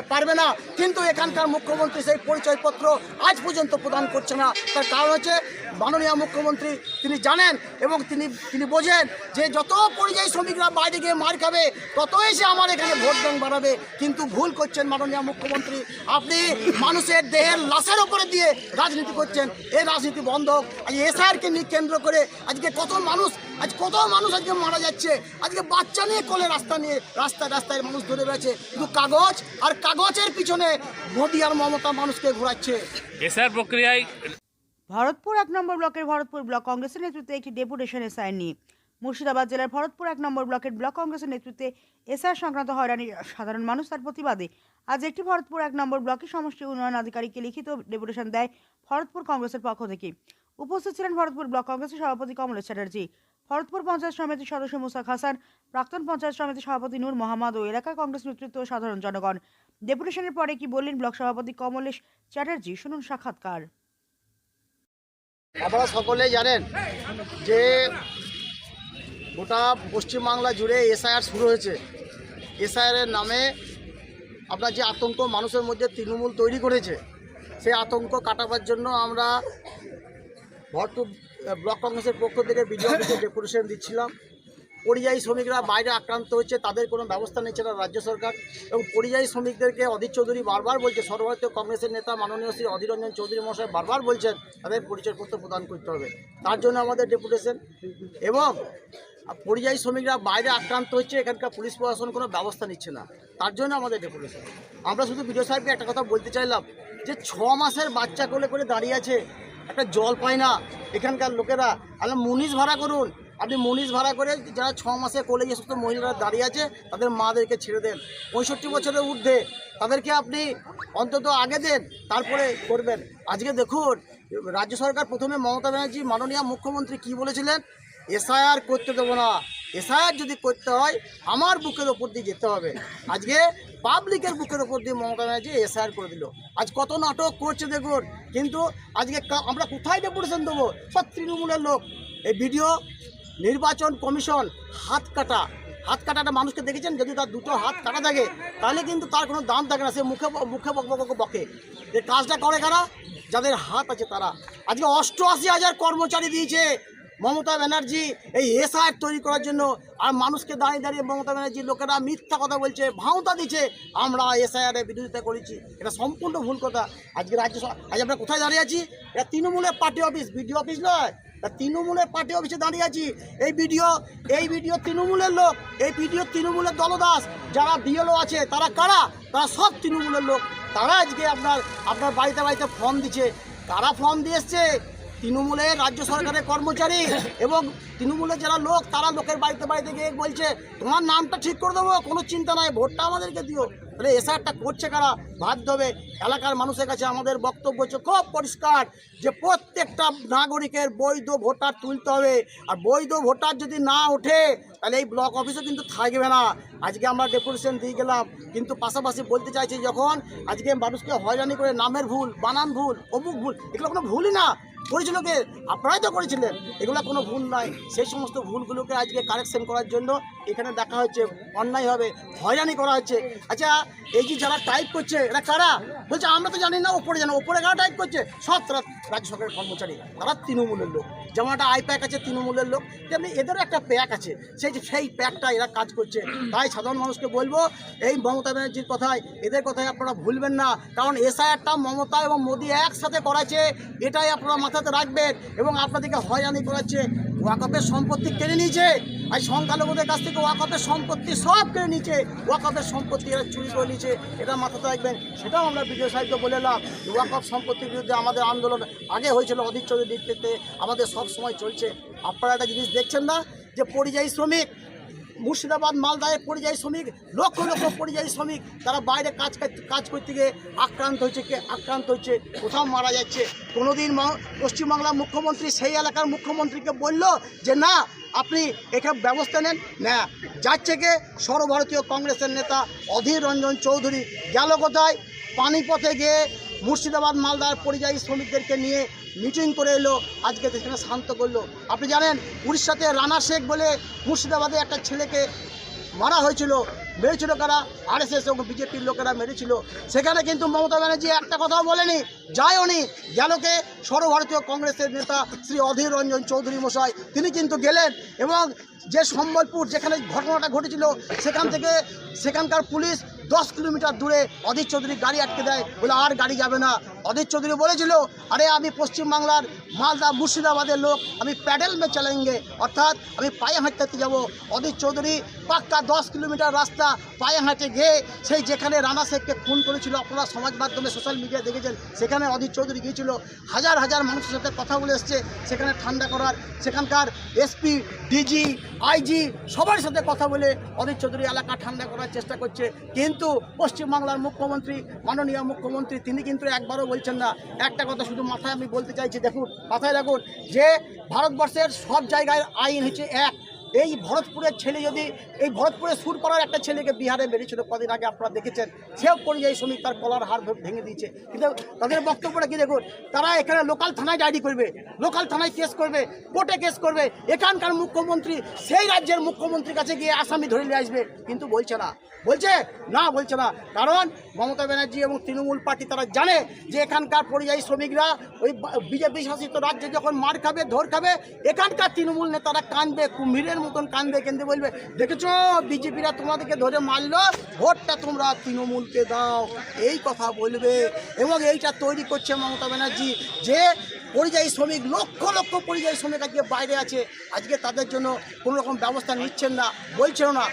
করতে পারবে না। কিন্তু এখানকার মুখ্যমন্ত্রী সেই পরিচয়পত্র আজ পর্যন্ত প্রদান করছে না। তার কারণ হচ্ছে মাননীয় মুখ্যমন্ত্রী তিনি জানেন এবং তিনি তিনি বোঝেন যে যত পরিযায়ী শ্রমিকরা বাইরে গিয়ে মার খাবে, ততই সে আমার এখানে ভোট ব্যাংক বাড়াবে কিন্তু ভুল করছেন মাননীয় মুখ্যমন্ত্রী। আপনি মানুষের দেহের লাশের ওপরে দিয়ে রাজনীতি করছেন। এই রাজনীতি বন্ধ। আজ এসআরকে নিয়ে কেন্দ্র করে আজকে কত মানুষ আজ কত মানুষ আজকে মারা যাচ্ছে। আজকে বাচ্চা নিয়ে কোলে রাস্তা নিয়ে রাস্তায় রাস্তায় মানুষ ধরে বেড়াচ্ছে। কিন্তু কাগজ আর কাগজের পিছনে মোদী আর মমতা মানুষকে ঘোরাচ্ছে। এসআর প্রক্রিয়ায় ভরতপুর এক নম্বর ব্লকের ভরতপুর ব্লক কংগ্রেসের নেতৃত্বে একটি ডেপুটেশন এসআই নিয়ে। মুর্শিদাবাদ জেলার ভরতপুর এক নম্বর ব্লকের ব্লক কংগ্রেসের নেতৃত্বে এসআর সংক্রান্ত হয়রানি সাধারণ মানুষ তার প্রতিবাদে। আজ একটি ভরতপুর এক নম্বর ব্লকের সমষ্টি উন্নয়ন আধিকারিককে লিখিত ডেপুটেশন দেয় ভরতপুর কংগ্রেসের পক্ষ থেকে। উপস্থিত ছিলেন ভরতপুর ব্লক কংগ্রেসের সভাপতি কমলেশ চ্যাটার্জি। ভরতপুর পঞ্চায়েত সমিতির সদস্য মুসাক হাসান, প্রাক্তন পঞ্চায়েত সমিতির সভাপতি নূর মোহাম্মদ ও এলাকার কংগ্রেস নেতৃত্ব ও সাধারণ জনগণ। ডেপুটেশনের পরে কি বললেন ব্লক সভাপতি কমলেশ চ্যাটার্জি? শুনুন সাক্ষাৎকার। আপনারা সকলেই জানেন যে গোটা পশ্চিমবাংলা জুড়ে এসআইআর শুরু হয়েছে। এসআইআরের নামে আপনার যে আতঙ্ক মানুষের মধ্যে তৃণমূল তৈরি করেছে, সেই আতঙ্ক কাটাবার জন্য আমরা ভরপুর ব্লক কংগ্রেসের পক্ষ থেকে অফিসে ডেপুটেশন দিচ্ছিলাম। পরিযায়ী শ্রমিকরা বাইরে আক্রান্ত হচ্ছে, তাদের কোনো ব্যবস্থা নিচ্ছে না রাজ্য সরকার। এবং পরিযায়ী শ্রমিকদেরকে অধীর চৌধুরী বারবার বলছে, সর্বভারতীয় কংগ্রেসের নেতা মাননীয় শ্রী অধীর রঞ্জন চৌধুরী মশাই বারবার বলছেন, তাদের পরিচয়পত্র প্রদান করতে হবে। তার জন্য আমাদের ডেপুটেশন। এবং পরিযায়ী শ্রমিকরা বাইরে আক্রান্ত হচ্ছে, এখানকার পুলিশ প্রশাসন কোনো ব্যবস্থা নিচ্ছে না। তার জন্য আমাদের ডেপুটেশন। আমরা শুধু বিডিও সাহেবকে একটা কথা বলতে চাইলাম, যে ছ মাসের বাচ্চা কোলে করে দাঁড়িয়ে আছে একটা জল পায় না। এখানকার লোকেরা আপনি মুনিশ ভাড়া করুন। আপনি মুনিশ ভাড়া করে যারা ছ মাসে কোলে যে সমস্ত মহিলারা দাঁড়িয়ে আছে, তাদের মাদেরকে ছেড়ে দেন। পঁয়ষট্টি বছরের ঊর্ধ্বে তাদেরকে আপনি অন্তত আগে দেন, তারপরে করবেন। আজকে দেখুন, রাজ্য সরকার প্রথমে মমতা ব্যানার্জি মাননীয় মুখ্যমন্ত্রী কি বলেছিলেন? এসআইআর করতে দেবো না। এসআইআর যদি করতে হয়, আমার বুকের ওপর দিয়ে যেতে হবে। আজকে পাবলিকের বুকের ওপর দিয়ে মমতা ব্যানার্জি এসআইআর করে দিল। আজ কত নাটক করছে দেখুন, কিন্তু আজকে আমরা কোথায় ডেপুটেশন দেবো? সব তৃণমূলের লোক। এই ভিডিও নির্বাচন কমিশন হাত কাটা। হাত কাটাটা মানুষকে দেখেছেন? যদি তার দুটো হাত কাটা থাকে, তাহলে কিন্তু তার কোনো দাম থাকে না। সে মুখে মুখে বকে। যে কাজটা করে কারা? যাদের হাত আছে তারা। আজকে অষ্টআশি হাজার কর্মচারী দিয়েছে। মমতা ব্যানার্জি এই এসআর তৈরি করার জন্য আর মানুষকে দাঁড়িয়ে দাঁড়িয়ে মমতা ব্যানার্জির লোকেরা মিথ্যা কথা বলছে, ভাওতা দিচ্ছে, আমরা এসআইআর এর বিরোধিতা করেছি। এটা সম্পূর্ণ ভুল কথা। আজকে রাজ্য আজ আমরা কোথায় দাঁড়িয়ে আছি? এটা তৃণমূলের পার্টি অফিস, বিডিও অফিস নয়। তা তৃণমূলের পার্টি অফিসে দাঁড়িয়ে আছি। এই ভিডিও এই ভিডিও তৃণমূলের লোক, এই ভিডিও তৃণমূলের দলদাস। যারা বিএলও আছে, তারা কারা? তারা সব তৃণমূলের লোক। তারা আজকে আপনার আপনার বাড়িতে বাড়িতে ফর্ম দিচ্ছে। কারা ফর্ম দিয়ে এসছে? তৃণমূলের রাজ্য সরকারের কর্মচারী এবং তৃণমূলের যারা লোক, তারা লোকের বাড়িতে বাড়িতে গিয়ে বলছে, তোমার নামটা ঠিক করে দেবো, কোনো চিন্তা নাই, ভোটটা আমাদেরকে দিও। তাহলে এসআরটা করছে কারা? বাধ্য হবে এলাকার মানুষের কাছে আমাদের বক্তব্য হচ্ছে, খুব পরিষ্কার যে প্রত্যেকটা নাগরিকের বৈধ ভোটার তুলতে হবে। আর বৈধ ভোটার যদি না ওঠে, তাহলে এই ব্লক অফিসও কিন্তু থাকবে না। আজকে আমরা ডেপুটেশন দিয়ে গেলাম, কিন্তু পাশাপাশি বলতে চাইছি যখন, আজকে মানুষকে হয়রানি করে নামের ভুল, বানান ভুল, অমুক ভুল, এগুলো কোনো ভুলই না। করেছিল কে আপনারাই তো করেছিলেন। এগুলো কোনো ভুল নয়। সেই সমস্ত ভুলগুলোকে আজকে কারেকশন করার জন্য এখানে দেখা হচ্ছে অন্যায়ভাবে হয়রানি করা হচ্ছে। আচ্ছা এই যে যারা টাইপ করছে, এরা কারা? বলছে, আমরা তো জানি না, ওপরে জানো। ওপরে কারা টাইপ করছে? সব তারা রাজ্য সরকারের কর্মচারী। তারা তৃণমূলের লোক। যেমন একটা আই প্যাক আছে, তৃণমূলের লোক। তেমনি এদেরও একটা প্যাক আছে। সেই যে, সেই প্যাকটা এরা কাজ করছে। তাই সাধারণ মানুষকে বলব, এই মমতা ব্যানার্জির কথায়, এদের কথায় আপনারা ভুলবেন না। কারণ এসআইআরটা মমতা এবং মোদী একসাথে করাচ্ছে এটাই আপনারা মাথাতে রাখবেন এবং আপনাদেরকে হয়রানি করাচ্ছে। ওয়াকফের সম্পত্তি কেড়ে নিয়েছে। আর সংখ্যালঘুদের কাছ থেকে ওয়াকফের সম্পত্তি সব কেড়ে নিয়েছে। ওয়াকফের সম্পত্তি এরা চুরি করে নিয়েছে। এটা মাথাতে রাখবেন। সেটাও আমরা বিডিও সাহিত্য বলে এলাম ওয়াকফ সম্পত্তির বিরুদ্ধে আমাদের আন্দোলন আগে হয়েছিল অধীর চৌধুরীর নেতৃত্বে আমাদের সব সময় চলছে। আপনারা একটা জিনিস দেখছেন না? যে পরিযায়ী শ্রমিক মুর্শিদাবাদ, মালদায় পরিযায়ী শ্রমিক, লক্ষ লক্ষ পরিযায়ী শ্রমিক। তারা বাইরে কাজ কাজ- করতে গিয়ে আক্রান্ত হচ্ছে কে আক্রান্ত হচ্ছে কোথাও মারা যাচ্ছে। কোনোদিন পশ্চিমবাংলার মুখ্যমন্ত্রী সেই এলাকার মুখ্যমন্ত্রীকে বলল যে, না, আপনি এখানে ব্যবস্থা নেন। না, যাচ্ছে কে সর্বভারতীয় কংগ্রেসের নেতা অধীর রঞ্জন চৌধুরী। গেল কোথায়? পানিপথে গিয়ে মুর্শিদাবাদ মালদার পরিযায়ী শ্রমিকদেরকে নিয়ে মিটিং করে এলো। আজকে সেখানে শান্ত করল। আপনি জানেন, উড়িষ্যাতে রানা শেখ বলে মুর্শিদাবাদে একটা ছেলেকে মারা হয়েছিল। মেরেছিল কারা? আর এস এস এবং বিজেপির লোকেরা মেরেছিল। সেখানে কিন্তু মমতা ব্যানার্জি একটা কথাও বলেনি যায়নি গেলকে সর্বভারতীয় কংগ্রেসের নেতা শ্রী অধীর রঞ্জন চৌধুরী মশাই। তিনি কিন্তু গেলেন এবং যে সম্বলপুর যেখানে ঘটনাটা ঘটেছিল, সেখান থেকে সেখানকার পুলিশ দশ কিলোমিটার দূরে অধীর চৌধুরী গাড়ি আটকে দেয় বলে আর গাড়ি যাবে না। অধীর চৌধুরী বলেছিল, আরে, আমি পশ্চিমবাংলার মালদা মুর্শিদাবাদের লোক, আমি প্যাডেল মে চলেঙ্গে অর্থাৎ আমি পায়ে হাঁটতে যাব। অধীর চৌধুরী পাক্কা দশ কিলোমিটার রাস্তা পায়ে হাঁটে গিয়ে সেই যেখানে রানা শেখকে খুন করেছিল, আপনারা সমাজ মাধ্যমে সোশ্যাল মিডিয়া দেখেছেন, সেখানে অধীর চৌধুরী গিয়েছিল। হাজার হাজার মানুষের সাথে কথা বলে এসছে, সেখানে ঠান্ডা করার। সেখানকার এসপি, ডিজি, আইজি সবার সাথে কথা বলে অধীর চৌধুরী এলাকা ঠান্ডা করার চেষ্টা করছে। কিন্তু পশ্চিমবাংলার মুখ্যমন্ত্রী, মাননীয় মুখ্যমন্ত্রী, তিনি কিন্তু একবারও বলছেন না। একটা কথা শুধু মাথায় আমি বলতে চাইছি, দেখুন, মাথায় রাখুন যে ভারতবর্ষের সব জায়গায় আইন হচ্ছে এক। এই ভরতপুরের ছেলে যদি, এই ভরতপুরে সুর করার একটা ছেলেকে বিহারে মেরেছিল কদিন আগে, আপনারা দেখেছেন। সেও পরিযায়ী শ্রমিক, তার কলার হার ভেঙে দিয়েছে। কিন্তু তাদের বক্তব্যটা কি দেখুন? তারা এখানে লোকাল থানায় ডায়েরি করবে লোকাল থানায় কেস করবে কোর্টে কেস করবে। এখানকার মুখ্যমন্ত্রী, সেই রাজ্যের মুখ্যমন্ত্রীর কাছে গিয়ে আসামি ধরে নিয়ে আসবে। কিন্তু বলছে না। বলছে? না বলছে না। কারণ মমতা ব্যানার্জি এবং তৃণমূল পার্টি তারা জানে যে এখানকার পরিযায়ী শ্রমিকরা ওই বিজেপি শাসিত রাজ্যে যখন মার খাবে, ধর খাবে, এখানকার তৃণমূল নেতারা কানবে কুম্ভীরের মতন কান্দে কেন্দে বলবে দেখেছ বিজেপিরা তোমাদেরকে ধরে মারল ভোটটা তোমরা তৃণমূলকে দাও। এই কথা বলবে এবং এইটা তৈরি করছে মমতা ব্যানার্জি যে পরিযায়ী শ্রমিক লক্ষ লক্ষ পরিযায়ী শ্রমিক আজকে বাইরে আছে। আজকে তাদের জন্য কোনো রকম ব্যবস্থা নিচ্ছেন না বলছেন না।